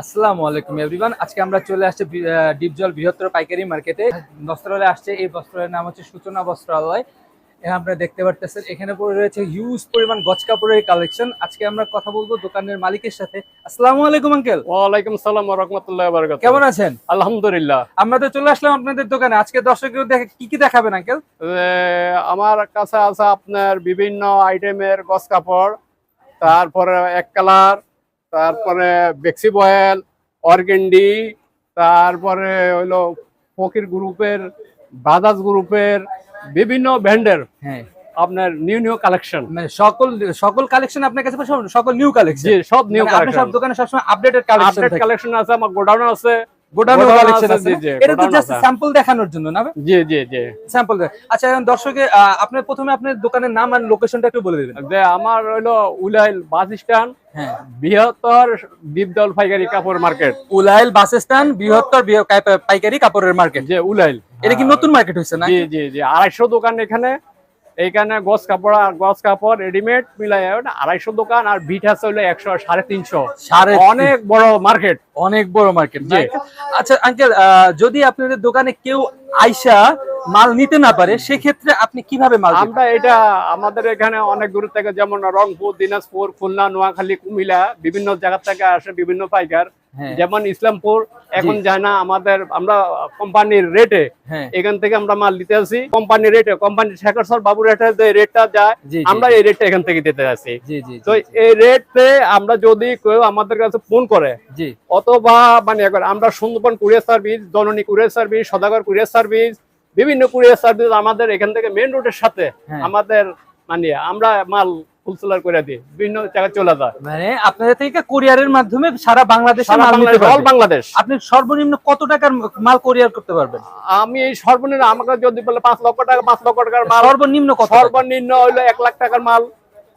আসসালামু আলাইকুম এভরিওয়ান। আজকে আমরা চলে আসছি ডিপজল বৃহত্তর পাইকারি মার্কেটে। বস্ত্রালয় আসছে এই বস্ত্রালয়ের নাম হচ্ছে সূচনা বস্ত্রালয়। এখানে আপনারা দেখতে পারতেছেন এখানে পড়ে রয়েছে হিউজ পরিমাণ গজ কাপড়ের কালেকশন আজকে আমরা কথা বলব দোকানের মালিকের সাথে। আসসালামু আলাইকুম আঙ্কেল ওয়ালাইকুম সালাম রহমতুল্লাহ বারকাত কেমন আছেন? আলহামদুলিল্লাহ। আমরা তো চলে আসলাম আপনাদের দোকানে। আজকে দর্শকদের দেখে কি কি দেখাবেন আঙ্কেল আমার কাছে আছে আপনার বিভিন্ন আইটেমের গস কাপড় তারপরে এক কালার তারপরে বেক্সি বয়েল অর্গেন্ডি তারপরে হইল ফকির গ্রুপের বাজাজ গ্রুপের বিভিন্ন ব্র্যান্ডের হ্যাঁ। আপনার নিউ নিউ কালেকশন মানে সকল সকল কালেকশন আপনার কাছে সকল নিউ কালেকশন জি সব নিউ আপনি সব কালেকশন দোকানে সবসময় আপডেটেড কালেকশন আপডেট কালেকশন আছে আমার গোডাউন আছে। গোডাউন কালেকশন আছে, আছে জি, না? জি, এটা তো জাস্ট স্যাম্পল দেখানোর জন্য না জি জি জি। স্যাম্পল আচ্ছা এখন দর্শকে আহ, প্রথমে আপনার দোকানের নাম আর লোকেশনটা একটু বলে দিবেন। যে আমার হইল উলাইল বাস স্ট্যান্ড হ্যাঁ। বৃহত্তর পাইকারি কাপড় মার্কেট। উলাইল বাস স্ট্যান্ড বৃহত্তর পাইকারি কাপড়ের মার্কেট। যে উলাইল। এটা কি নতুন মার্কেট হয়েছে না জি জি জি। আড়াইশো দোকান এখানে। এইখানে গস কাপড় আর গস কাপড় রেডিমেড মিলাই আড়াইশো দোকান আর বিট আছে হলো একশো সাড়ে তিনশো। অনেক বড় মার্কেট অনেক বড় মার্কেট জি। আচ্ছা আঙ্কেল যদি আপনাদের দোকানে কেউ আইসা মাল নিতে না পারে সেক্ষেত্রে আপনি কীভাবে মাল আমরা এটা আমাদের এখানে অনেক দূর থেকে যেমন রংপুর দিনাজপুর খুলনা নোয়াখালী কুমিল্লা বিভিন্ন জায়গা থেকে আসে বিভিন্ন পাইকার। হ্যাঁ যেমন ইসলামপুর এখন যায় না আমাদের আমরা কোম্পানির রেটে হ্যাঁ। এখান থেকে আমরা মাল দিতে আসি। কোম্পানির রেটে কোম্পানি শেখর স্যার বাবু রেটে যে রেটটা যায় আমরা এই রেটটা এখান থেকে দিতে আসি। তো এই রেটে আমরা যদি কেউ আমাদের কাছে ফোন করে অথবা মানে আমরা Sundarban courier service Janani courier service Sadagar courier service বিভিন্ন কুরিয়ার সার্ভিস আমাদের এখান থেকে মেন রোডের সাথে হ্যাঁ। আমাদের মানে আমরা মাল হোলসেলার করে দিই। বিভিন্ন জায়গায় চলে যায়। মানে আপনাদের থেকে কুরিয়ারের মাধ্যমে সারা বাংলাদেশে মাল নিতে বাংলাদেশ অল বাংলাদেশ। আপনি সর্বনিম্ন কত টাকার মাল কোরিয়ার করতে পারবেন? আমি এই সর্বনিম্ন আমাকে যদি বলে পাঁচ লক্ষ টাকা পাঁচ লক্ষ টাকার মাল সর্বনিম্ন কত? সর্বনিম্ন হইল এক লাখ টাকার মাল।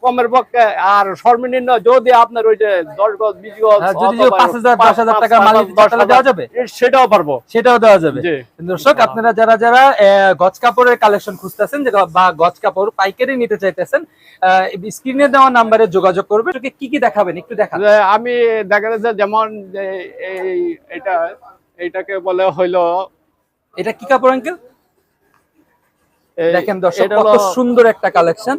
কমের পক্ষে আর সর্বনিম্ন যদি আপনার ওই যে দশ গজ বিশ গজ হ্যাঁ, পাঁচ হাজার দশ হাজার হাজার, দেওয়া যাবে? সেটাও পারব। সেটাও দেওয়া যাবে। দর্শক আপনারা যারা যারা গজ কাপড়ের কালেকশন খুঁজতেছেন বা গজ কাপড় পাইকারি নিতে চাইতেছেন স্ক্রিনে দেওয়া নাম্বারে যোগাযোগ করবে। কি কি দেখাবেন? একটু দেখান। যে আমি দেখা যাচ্ছে যেমন এই এটা এইটাকে বলে হইল এটা কি কাপড় আঙ্কেল? দেখেন দর্শক কত সুন্দর একটা কালেকশন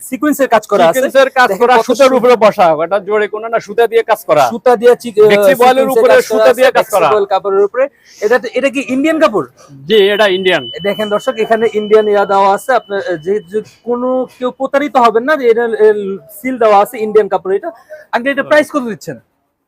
সিকোয়েন্সের কাজ করা আছে। সিকোয়েন্সের কাজ করা সুতার উপরে বসা এটা জোরে কোনো না সুতা দিয়ে কাজ করা। সুতা দিয়ে sequence উপরে সুতা দিয়ে কাজ করা। কাপড়ের উপরে। এটা এটা কি ইন্ডিয়ান কাপড়? জি এটা ইন্ডিয়ান দেখেন দর্শক এখানে ইন্ডিয়ান ইয়া দেওয়া আছে। আপনার যেহেতু যে কোনো কেউ প্রতারিত হবেন না যে এটা সিল দেওয়া আছে ইন্ডিয়ান কাপড় এটা। আগে এটা প্রাইস কত দিচ্ছেন?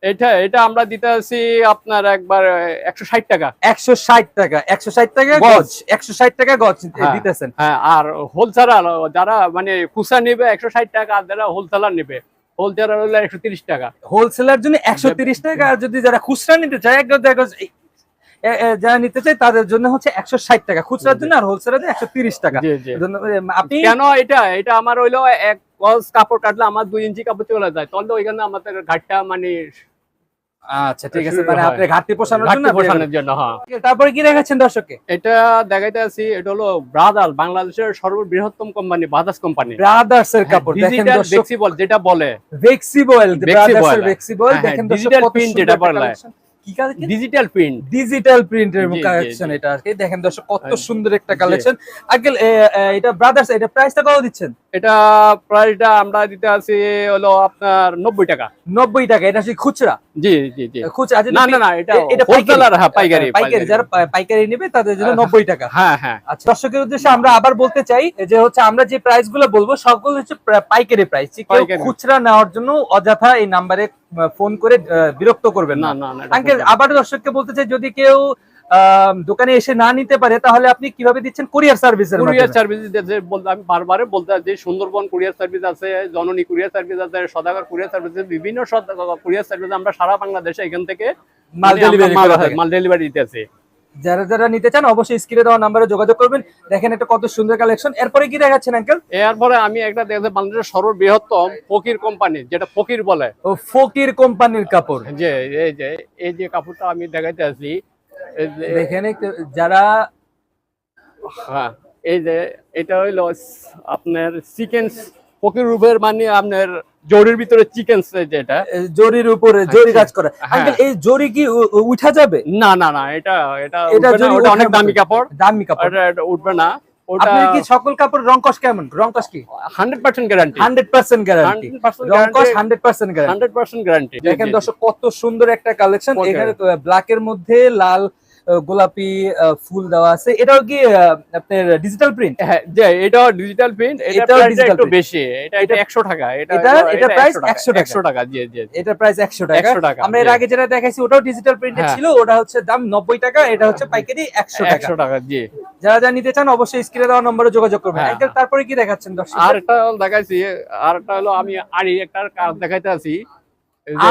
এটা এটা আমরা দিতে আছি আপনার একবার একশো ষাট টাকা। একশো ষাট টাকা একশো ষাট টাকা গজ। একশো ষাট টাকা গজ হ্যাঁ। দিতেছেন। হ্যাঁ আর হোলসেলার যারা মানে খুচরা নেবে একশো ষাট টাকা আর যারা হোলসেলার নেবে হোলসেলার হলে একশো তিরিশ টাকা। হোলসেলার জন্য একশো তিরিশ টাকা আর যদি যারা খুচরা নিতে চায় এক গজ যারা নিতে চায় তাদের জন্য হচ্ছে একশো ষাট টাকা। খুচরার জন্য আর হোলসেলার জন্য একশো তিরিশ টাকা। আপনি কেন এটা? এটা আমার হইল এক গজ কাপড় কাটলে আমার দুই ইঞ্চি কাপড় চলে যায়। তাহলে ওইখানে আমাদের ঘাটটা মানে আচ্ছা ঠিক আছে মানে আপনি ঘাটতি পোষানোর জন্য পোষানোর জন্য হ্যাঁ। তারপরে কি দেখাচ্ছেন দর্শককে? এটা দেখাইতে আছি এটা হলো বাংলাদেশের সর্ববৃহত্তম কোম্পানি বাজাজ কোম্পানি ব্রাদার্স এর কাপড় দেখেন ডিজিটাল দর্শক। যেটা বলে। ভেক্সিবল ব্রাদার্স এর ভেক্সিবল হ্যাঁ, দেখেন হ্যাঁ, দর্শক যেটা বলা। হয়। কি ডিজিটাল প্রিন্ট ডিজিটাল প্রিন্টের কালেকশন এটা দেখেন দর্শক কত হ্যাঁ। সুন্দর একটা কালেকশন আঙ্কেল এটা ব্রাদার্স এটা প্রাইসটা কত দিচ্ছেন? এটা প্রাইসটা আমরা দিতে আছি হলো আপনার নব্বই টাকা। নব্বই টাকা এটা খুচরা? জি জি জি। খুচরা না না না এটা এটা হোলসেলার হ্যাঁ পাইকারি পাইকারি যারা পাইকারি নেবে তাদের জন্য নব্বই টাকা। হ্যাঁ হ্যাঁ। আচ্ছা দর্শকের উদ্দেশ্যে আমরা আবার বলতে চাই যে হচ্ছে আমরা যে প্রাইসগুলো বলব সবগুলো হচ্ছে পাইকারি প্রাইস কেউ খুচরা নেওয়ার জন্য অযথা এই নাম্বারে ফোন করে বিরক্ত করবেন না না। আঙ্কেল আবার দর্শককে বলতে চাই যদি কেউ দোকানে এসে না নিতে পারে তাহলে আপনি কীভাবে দিচ্ছেন কুরিয়ার সার্ভিসের কুরিয়ার সার্ভিস আমি বারবারে বলতে যে সুন্দরবন কুরিয়ার সার্ভিস আছে জননী কুরিয়ার সার্ভিস আছে সদাগর কুরিয়ার সার্ভিস বিভিন্ন কুরিয়ার সার্ভিস আমরা সারা বাংলাদেশে এখান থেকে মাল ডেলিভারি মাল- ডেলিভারি দিতেছি যারা যারা নিতে চান অবশ্যই স্ক্রিনে দেওয়া নাম্বারে যোগাযোগ করবেন। দেখেন এটা কত সুন্দর কালেকশন এরপরে কি দেখাচ্ছেন আঙ্কেল এরপরে আমি একটা দেখছি বাংলাদেশের সর্ববৃহত্তম ফকির কোম্পানি যেটা ফকির বলে। ও ফকির কোম্পানির কাপড়। যে এই যে এই যে কাপড়টা আমি দেখাইতে আসি একটু- যারা হ্যাঁ এই যে এটা হইল আপনার চিকেন ফকির রূপের মানে আপনার জরির ভিতরে চিকেন যেটা। জরির উপরে জরি কাজ করে। হ্যাঁ। আঙ্কেল এই জরি কি উঠা যাবে? না না না এটা এটা এটা অনেক দামি কাপড়। দামি কাপড়। এটা উঠবে না। ওটা কি সকল কাপড় কেমন? কি? গ্যারান্টি। গ্যারান্টি। গ্যারান্টি। গ্যারান্টি। দেখেন দর্শক কত সুন্দর একটা কালেকশন। এখানে ব্ল্যাক এর মধ্যে লাল গোলাপি ফুল দেওয়া আছে। এটাও কি আপনার ডিজিটাল প্রিন্ট হ্যাঁ ডিজিটাল প্রিন্ট এটা একটু বেশি। এটা এটা 100 টাকা। এটা 100 টাকা। 100 টাকা। জি জি জি। এটা প্রাইস একশো টাকা। 100 টাকা, আমরা এর আগে যেটা দেখাইছি ওটাও ডিজিটাল হ্যাঁ। ছিল। ওটা হচ্ছে দাম নব্বই টাকা এটা হচ্ছে পাইকারি একশো টাকা। 100 টাকা জি। যারা যা নিতে চান অবশ্যই স্ক্রিনে দেওয়া নম্বরে যোগাযোগ করবেন। হ্যাঁ। তারপরে কি দেখাচ্ছেন দর্শক? আর একটা দেখাইছি আর একটা হলো আমি আড়ি একটা কাজ দেখাইতে আছি।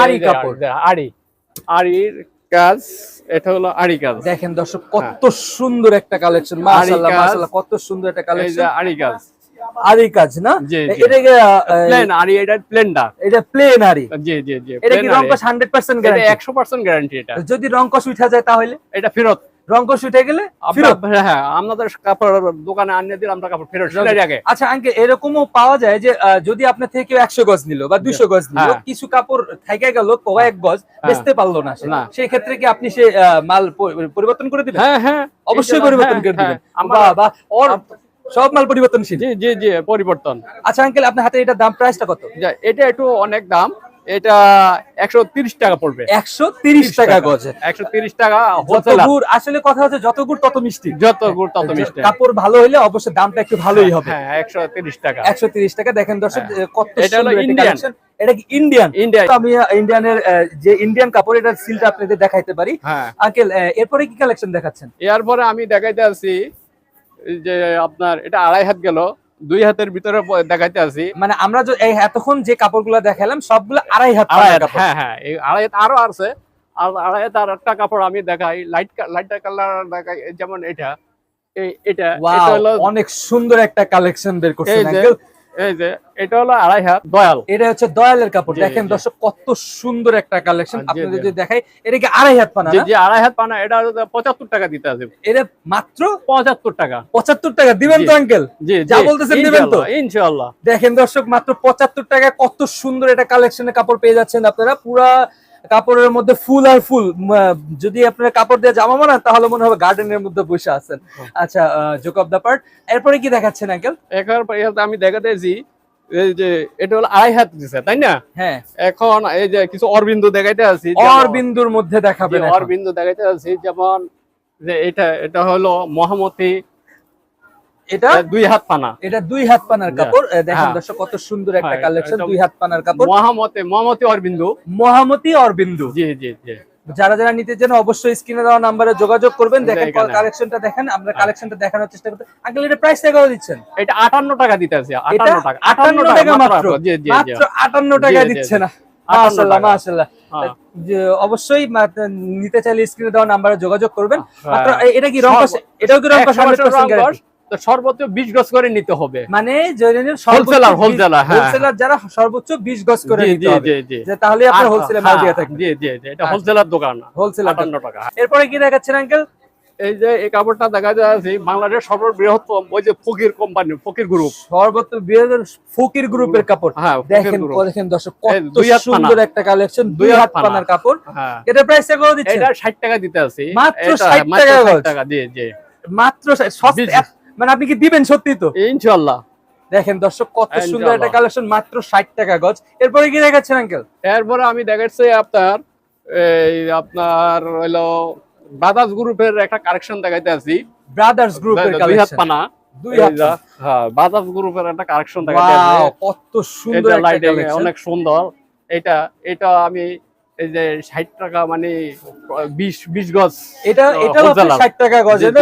আড়ি কাপড়। আড়ি, আড়ি। আড়ির কাজ এটা হলো আড়ি কাজ। দেখেন দর্শক কত সুন্দর একটা কালেকশন মাশাআল্লাহ মাশাআল্লাহ কত সুন্দর একটা এই যে কালেকশন আড়ি কাজ। আরি কাজ না। এটা কি, প্লেন আড়ি এটা প্লেনটা এটা প্লেন আরি জি জি জি এটা কি আড়ি। হান্ড্রেড পার্সেন্ট এটা গ্যারান্টি একশো পার্সেন্ট গ্যারান্টি এটা। যদি রংকশ উঠা যায় তাহলে? এটা ফেরত। উঠে গেলে হ্যাঁ কাপড় দোকানে আনিয়ে দিলে আমরা কাপড় ফেরত সেটাই আগে। আচ্ছা এরকমও পাওয়া যায় যে যদি আপনার থেকে একশো গজ নিল বা গজ নিল হ্যাঁ। কিছু কাপড় থেকে গেল কয়েক গজ বেচতে পারল না সে। সেই ক্ষেত্রে কি আপনি সে মাল পরিবর্তন করে দিবেন? হ্যাঁ হ্যাঁ। অবশ্যই পরিবর্তন হ্যাঁ, করে দিবেন। হ্যাঁ। ওর সব মাল পরিবর্তনশীল। জি জি জি পরিবর্তন। আচ্ছা আঙ্কেল আপনার হাতে এটা দাম প্রাইসটা কত? এটা একটু অনেক দাম। এটা একশো তিরিশ টাকা পড়বে। একশো তিরিশ টাকা গজে একশো তিরিশ টাকা যত গুড় আসলে কথা হচ্ছে যত গুড় তত মিষ্টি। যত গুড় তত মিষ্টি। কাপড় ভালো হইলে অবশ্যই দামটা একটু ভালোই হবে। হ্যাঁ তিরিশ টাকা। টাকা। দেখেন দর্শক হ্যাঁ। কত এটা হলো collection। এটা কি ইন্ডিয়ান ইন্ডিয়া আমি ইন্ডিয়ানের যে ইন্ডিয়ান কাপড় এটার সিলটা আপনাদের দেখাইতে পারি। হ্যাঁ। আঙ্কেল এরপরে কি কালেকশন দেখাচ্ছেন? এরপরে আমি দেখাইতে আছি যে আপনার এটা আড়াই হাত গেল। দুই হাতের ভিতরে দেখাতে দেখাইতে আছি। মানে আমরা যে এই এতক্ষণ যে কাপড়গুলো দেখালাম সবগুলো আড়াই হাত আড়াই হাত হ্যাঁ হ্যাঁ এই আড়াই হাত আরও আছে। আর আড়াই হাত আর একটা কাপড় আমি দেখাই লাইট লাইট কালার দেখাই যেমন এটা এটা এটা হলো অনেক সুন্দর একটা কালেকশন বের করছেন এই যে আঙ্কেল এই যে এটা হলো আড়াই হাত দয়াল। এটা হচ্ছে দয়ালের কাপড়। দেখেন দর্শক কত সুন্দর একটা কালেকশন জি, আপনাদের যদি দেখাই এটা কি আড়াই হাত পানা যে আড়াই হাত পানা এটা হলো পঁচাত্তর টাকা দিতে আছে। এটা মাত্র পঁচাত্তর টাকা। পঁচাত্তর টাকা। দিবেন তো জি। আঙ্কেল জি। যা জি, বলতেছেন দিবেন তো? ইনশাআল্লাহ, ইনশাআল্লাহ। দেখেন দর্শক মাত্র পঁচাত্তর টাকা কত সুন্দর একটা কালেকশনের কাপড় পেয়ে যাচ্ছেন আপনারা। পুরা কাপড়ের মধ্যে ফুল আর ফুল যদি আপনার কাপড় দিয়ে জামা বানান তাহলে মনে হবে গার্ডেনের মধ্যে বসে আছেন। আচ্ছা জোক অফ দ্য পার্ট এরপরে কি দেখাচ্ছেন আঙ্কেল এখানে আমি দেখাতেছি এই যে এটা হলো আড়াই হাত দিছে তাই না? হ্যাঁ। এখন এই যে কিছু অরবিন্দু দেখাইতে আছি অরবিন্দুর মধ্যে দেখাবেন। অরবিন্দু দেখাইতে আছি যেমন যে এটা এটা হলো মহামতি এটা দুই হাত পানা। এটা দুই হাত পানার কাপড়। দেখেন হ্যাঁ। দর্শক কত সুন্দর একটা হ্যাঁ, কালেকশন দুই হাত পানার কাপড়। মহামতি মহামতি অরবিন্দু। মহামতি অরবিন্দু। জি জি জি। যারা যারা নিতে চান অবশ্যই স্ক্রিনে দেওয়া নাম্বারে যোগাযোগ করবেন। দেখেন। কালেকশনটা দেখেন আমরা হ্যাঁ। কালেকশনটা দেখানোর চেষ্টা করতে আঙ্কেল এটা প্রাইস টাকাও দিচ্ছেন? এটা আটান্ন টাকা দিতে আছে আটান্ন টাকা। টাকা মাত্র মাত্র। টাকা দিচ্ছে না। 58 মাশাআল্লাহ টাকা। মাশাআল্লাহ। হ্যাঁ। অবশ্যই নিতে চাইলে স্ক্রিনে দেওয়া নাম্বারে যোগাযোগ করবেন। হ্যাঁ। এটা কি রং এটাও কি রং কষে 100% 100% guarantee? তো সর্বোচ্চ গজ করে নিতে হবে। মানে Wholesaler, wholesaler, হ্যাঁ। হোলসেলার যারা সর্বোচ্চ 20 গজ করে নিতে হবে। জি জি। যে তাহলে আপনার আর- মাল দিয়ে থাকবে জি জি জি এটা হোলসেলার দোকান হোলসেলার আটান্ন টাকা। এরপরে কি দেখাচ্ছেন আঙ্কেল? এই যে এই কাপড়টা দেখা যাচ্ছে বাংলাদেশ সর্ববৃহত্তম ওই যে ফকির কোম্পানি ফকির গ্রুপ। সর্বত্র ফকির গ্রুপের কাপড়। হ্যাঁ দেখেন দেখেন দর্শক কত সুন্দর একটা কালেকশন দুই হাত পানার কাপড়। হ্যাঁ। এটা প্রাইস দিচ্ছেন? এটা ষাট টাকা দিতে আছে। মাত্র এটা 60 টাকা 60 গজ। টাকা জি জি। মাত্র এত- মানে আপনি কি দিবেন সত্যি তো? ইনশাল্লাহ দেখেন দর্শক কত সুন্দর একটা কালেকশন মাত্র ষাট টাকা গজ। এরপরে কি দেখাচ্ছেন আঙ্কেল এরপরে আমি দেখাচ্ছি আপনার এই আপনার হইল বাজাজ গ্রুপের একটা কালেকশন দেখাইতে আছি ব্রাদার্স গ্রুপের কালেকশন পানা। হাত হ্যাঁ গ্রুপের একটা কালেকশন দেখাইতে আছি কত সুন্দর অনেক সুন্দর। এটা এটা আমি এই যে ষাট টাকা মানে বিশ বিশ গজ এটা ও, এটাও ষাট টাকা গজ এটা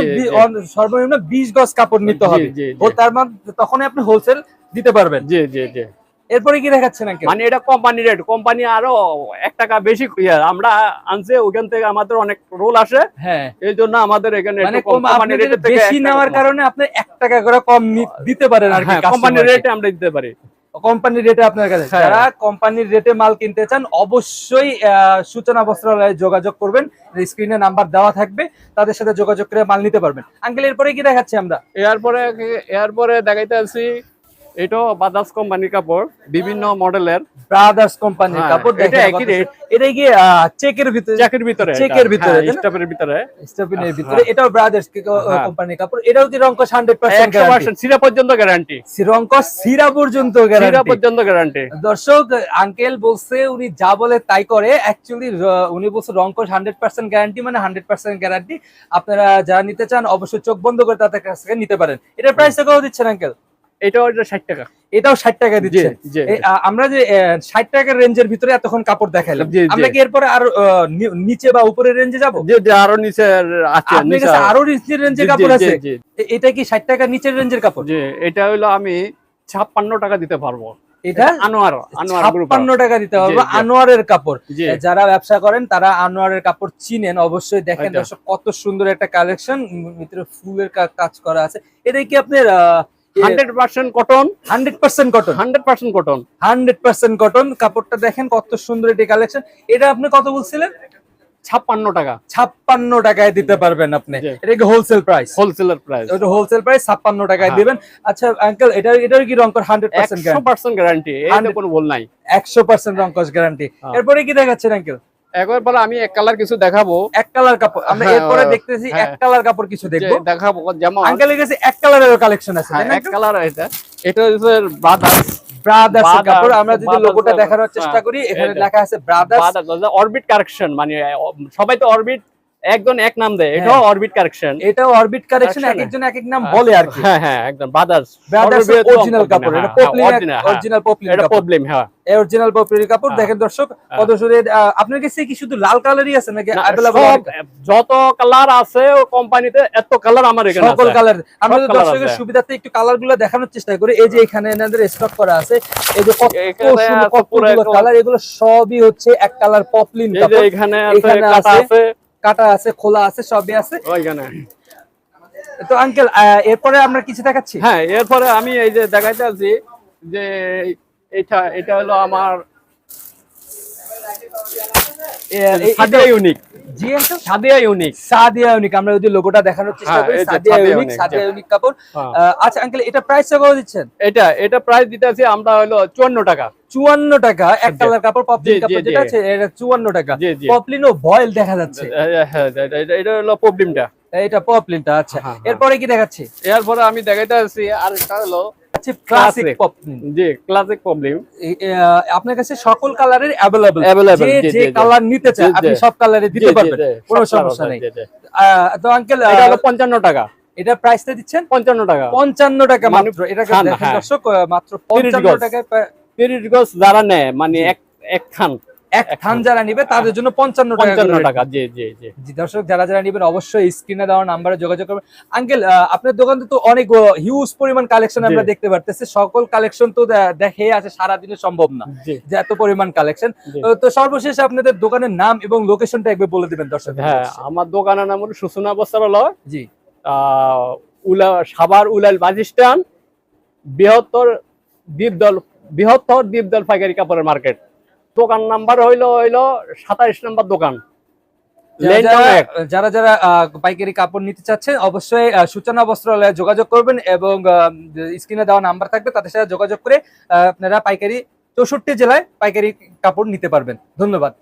সর্বনিম্ন বিশ গজ কাপড় নিতে হবে। ও তার মানে তখনই আপনি হোলসেল দিতে পারবেন। জি জি জি। এরপরে কি দেখাচ্ছেন মানে এটা কোম্পানি রেট কোম্পানি আরও এক টাকা বেশি আমরা আনছে ওখান থেকে আমাদের অনেক রোল আসে। হ্যাঁ। এই জন্য আমাদের এখানে মানে বেশি নেওয়ার কারণে আপনি এক টাকা করে কম দিতে পারেন আর হ্যাঁ কোম্পানি রেটে আমরা দিতে পারি। কোম্পানির রেটে আপনার কাছে? হ্যাঁ। যারা কোম্পানির রেটে মাল কিনতে চান অবশ্যই আহ, সূচনা বস্ত্রালয়ে যোগাযোগ করবেন। স্ক্রিনে নাম্বার দেওয়া থাকবে তাদের সাথে যোগাযোগ করে মাল নিতে পারবেন। আঙ্কেল এরপরে কি দেখাচ্ছি আমরা? এরপরে এরপরে দেখাইতে আছি এটাও বাজাজ কোম্পানির কাপড় বিভিন্ন মডেলের। ব্রাদার্স কোম্পানির হ্যাঁ, কাপড় এটা একই rate। এটা কি চেকের ভিতরে? জ্যাকের ভিতরে চেকের ভিতরে, স্টাফের ভিতরে। হ্যাঁ। ভিতরে। এটাও ব্রাদার্স হ্যাঁ। কোম্পানির কাপড়। এটাও কি রংকশ 100% একশো গ্যারান্টি পার্সেন্ট সিরা পর্যন্ত গ্যারান্টি রংকশ সিরা পর্যন্ত সিরা গ্যারান্টি পর্যন্ত গ্যারান্টি দর্শক আঙ্কেল বলছে উনি যা বলে তাই করে। অ্যাকচুয়ালি উনি বলছে রংকশ হান্ড্রেড পার্সেন্ট গ্যারান্টি মানে হান্ড্রেড পার্সেন্ট গ্যারান্টি আপনারা যারা নিতে চান অবশ্যই চোখ বন্ধ করে তাদের কাছ থেকে নিতে পারেন। এটার প্রাইসটা কত দিচ্ছেন আঙ্কেল এটাও এটা ষাট টাকা। এটাও ষাট টাকা দিচ্ছে। আমরা যে ষাট টাকার রেঞ্জের ভিতরে এতক্ষণ কাপড় দেখাইলাম। জি, জি। আমরা কি এরপরে আরও আহ, নিচে বা রেঞ্জে যাব? যে আরও নিচে আছে আরও নিচের কাপড় আছে? এটা কি ষাট টাকা নিচের রেঞ্জের কাপড়? এটা হলো আমি ছাপ্পান্ন টাকা দিতে পারব। এটা আনোয়ার আনোয়ার টাকা দিতে হবে। আনোয়ারের কাপড়। যারা ব্যবসা করেন তারা আনোয়ারের কাপড় চিনেন। অবশ্যই দেখেন আচ্ছা। কত সুন্দর একটা কালেকশন ভিতরে ফুলের কাজ করা আছে। এটা কি আপনার hundred percent cotton. Hundred percent cotton. Hundred percent cotton. Hundred percent cotton. কাপড়টা দেখেন কত সুন্দর এটি কালেকশন এটা আপনি কত বলছিলেন? ছাপ্পান্ন টাকা। ছাপ্পান্ন টাকায় দিতে পারবেন আপনি। জি। এটা কি হোলসেল প্রাইস হোলসেলের প্রাইস ওটা হোলসেল প্রাইস ছাপ্পান্ন টাকায় হ্যাঁ। দিবেন। আচ্ছা আঙ্কেল এটা এটার কি হান্ড্রেড পার্সেন্ট গ্যারান্টি এতে 100 কোনো ভুল নাই। একশো পার্সেন্ট রংকশ গ্যারান্টি। এরপরে কি দেখাচ্ছেন আঙ্কেল একবার বলে আমি এক কালার কিছু দেখাবো? এক কালার কাপড় আমরা হ্যাঁ, এরপরে দেখতেছি হ্যাঁ। এক কালার কাপড় কিছু দেখব। দেখাবো যেমন আঙ্কেলের কাছে এক কালারের কালেকশন আছে হ্যাঁ, এক কালার এটা এটা হচ্ছে ব্রাদার্স ব্রাদার্স কাপড় আমরা যদি লোকটা লোগোটা দেখানোর চেষ্টা করি এখানে। লেখা আছে ব্রাদার্স অরবিট কারেকশন মানে সবাই তো অরবিট একজন এক নাম দেয় এটাও অরবিট কারেকশন এটাও অরবিট কারেকশন এক একজন এক এক নাম বলে আর কি। হ্যাঁ হ্যাঁ একদম ব্রাদার্স ব্রাদার্স অরিজিনাল কাপড় এটা পপলিন অরিজিনাল পপলিন এটা প্রবলেম হ্যাঁ। অরিজিনাল পপলিন কাপড় হ্যাঁ। দেখেন দর্শক হ্যাঁ। কত আপনার কাছে কি শুধু লাল কালারই আছে নাকি অ্যাভেলেবল যত কালার আছে ও কোম্পানিতে এত কালার আমার এখানে সকল কালার আমরা দর্শকের আছে। সুবিধাতে একটু কালারগুলো দেখানোর চেষ্টা করি এই যে এখানে এনাদের স্টক করা আছে এই যে কত সুন্দর আছে কালার এগুলো সবই হচ্ছে এক কালার পপলিন কাপড়। এখানে আছে এখানে কাটা আছে। খোলা আছে সবই আছে ওইখানে তো আঙ্কেল এরপরে আমরা কিছু দেখাচ্ছি হ্যাঁ এরপরে আমি এই যে দেখাইতে আছি যে এটা এটা হলো আমার সাদিয়া ইউনিক। জি সাদিয়া ইউনিক। সাদিয়া ইউনিক আমরা যদি লোগোটা দেখানোর চেষ্টা হ্যাঁ, করি সাদিয়া ইউনিক সাদিয়া ইউনিক কাপড়। হ্যাঁ। আচ্ছা আঙ্কেল এটা প্রাইস কত দিচ্ছেন? এটা এটা প্রাইস আমরা হলো চুয়ান্ন টাকা। চুয়ান্ন টাকা এক। কালার কাপড় পপলিন কাপড় যেটা আছে এটা চুয়ান্ন টাকা। জি জি। পপলিন ও ভয়েল দেখা যাচ্ছে। হ্যাঁ, হ্যাঁ, এটা- হলো প্রবলেমটা এটা পপলিনটা আচ্ছা। হ্যাঁ, হ্যাঁ। এরপরে কি দেখাচ্ছি? এরপরে আমি দেখাইতে আছি আর এটা হলো আচ্ছা ক্লাসিক। পপলিন জি ক্লাসিক প্রবলেম আপনার কাছে সকল কালারের अवेलेबल अवेलेबल যে। কালার নিতে চান। আপনি সব কালারে দিতে পারবেন কোনো সমস্যা নেই। তো আঙ্কেল এটা হলো পঞ্চান্ন টাকা। এটা প্রাইসটা দিচ্ছেন? পঞ্চান্ন টাকা। পঞ্চান্ন টাকা মানে মাত্র। এটা হ্যাঁ। দর্শক মাত্র পঞ্চান্ন গজ। টাকায় পা- তিরিশ গজ যারা নেয় মানে এক এক খান। এক থান যারা নিবে তাদের জন্য পঞ্চান্ন টাকা টাকা জি জি জি। জি দর্শক যারা যারা নিবেন অবশ্যই স্ক্রিনে দেওয়া নাম্বারে যোগাযোগ করবেন। আঙ্কেল আপনার দোকানে তো অনেক হিউজ পরিমাণ কালেকশন আমরা দেখতে পারতেছি। সকল কালেকশন তো দেখে আছে সারা দিনে সম্ভব না। যে এত পরিমাণ কালেকশন তো সর্বশেষ আপনাদের দোকানের নাম এবং লোকেশনটা একবার বলে দিবেন দর্শক। হ্যাঁ আমার দোকানের নাম হলো সুসুনা বস্ত্র জি। উলা সাভার উলাল বাস স্ট্যান্ড বৃহত্তর দ্বীপদল বৃহত্তর দ্বীপদল পাইকারি কাপড়ের মার্কেট। দোকান নাম্বার হইল হইল সাতাইশ নাম্বার দোকান। যারা যারা- পাইকারি কাপড় নিতে চাচ্ছেন অবশ্যই সূচনা বস্ত্রালয়ে যোগাযোগ করবেন এবং স্ক্রিনে দেওয়া নাম্বার থাকবে তাদের সাথে যোগাযোগ করে আপনারা পাইকারি চৌষট্টি জেলায় পাইকারি কাপড় নিতে পারবেন। ধন্যবাদ।